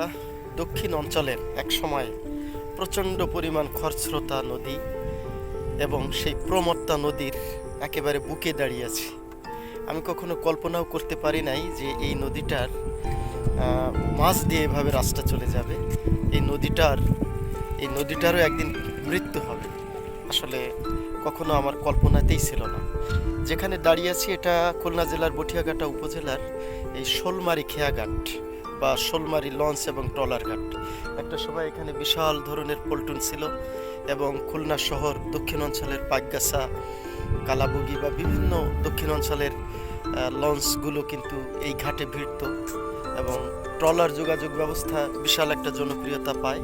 আমরা দক্ষিণ অঞ্চলের এক সময় প্রচণ্ড পরিমাণ খরস্রোতা নদী এবং সেই প্রমত্তা নদীর একেবারে বুকে দাঁড়িয়ে আছি। আমি কখনো কল্পনাও করতে পারি নাই যে এই নদীটার মাছ দিয়ে এভাবে রাস্তা চলে যাবে। এই নদীটার, এই নদীটারও একদিন মৃত্যু হবে। আসলে কখনো আমার কল্পনাতেই ছিল না। যেখানে দাঁড়িয়ে আছি এটা খুলনা জেলার বটিয়াঘাটা উপজেলার এই শোলমারি খেয়াঘাট। বা শোলমারি লঞ্চ এবং ট্রলার ঘাট। একটা সময় এখানে বিশাল ধরনের পল্টন ছিল এবং খুলনা শহর, দক্ষিণ অঞ্চলের পাইগাছা কালাবুগি বা বিভিন্ন দক্ষিণ অঞ্চলের লঞ্চগুলো কিন্তু এই ঘাটে ভিড়ত এবং ট্রলার যোগাযোগ ব্যবস্থা বিশাল একটা জনপ্রিয়তা পায়।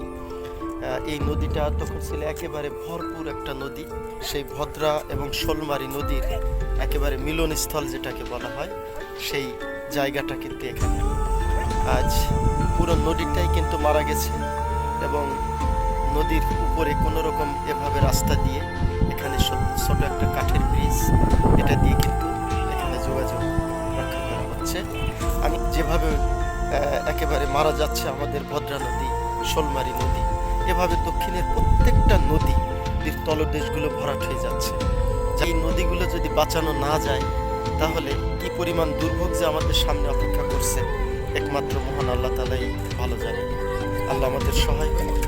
এই নদীটা তখন ছিল একেবারে ভরপুর একটা নদী। সেই ভদ্রা এবং শোলমারি নদীর একেবারে মিলনস্থল যেটাকে বলা হয়, সেই জায়গাটা কিন্তু এখানে। আজ পুরো নদীটাই কিন্তু মারা গেছে এবং নদীর উপরে কোনো রকম এভাবে রাস্তা দিয়ে এখানে ছোট একটা কাঠের ব্রিজ এটা দিয়ে কিন্তু এখানে যোগাযোগ রক্ষা করা হচ্ছে। আমি যেভাবে একেবারে মারা যাচ্ছে আমাদের ভদ্রা নদী, শোলমারি নদী, এভাবে দক্ষিণের প্রত্যেকটা নদী তলদেশগুলো ভরাট হয়ে যাচ্ছে। এই নদীগুলো যদি বাঁচানো না যায়, তাহলে কি পরিমাণ দুর্ভোগ যে আমাদের সামনে অপেক্ষা আল্লাহ আমাদের সহায়। ধন্যবাদ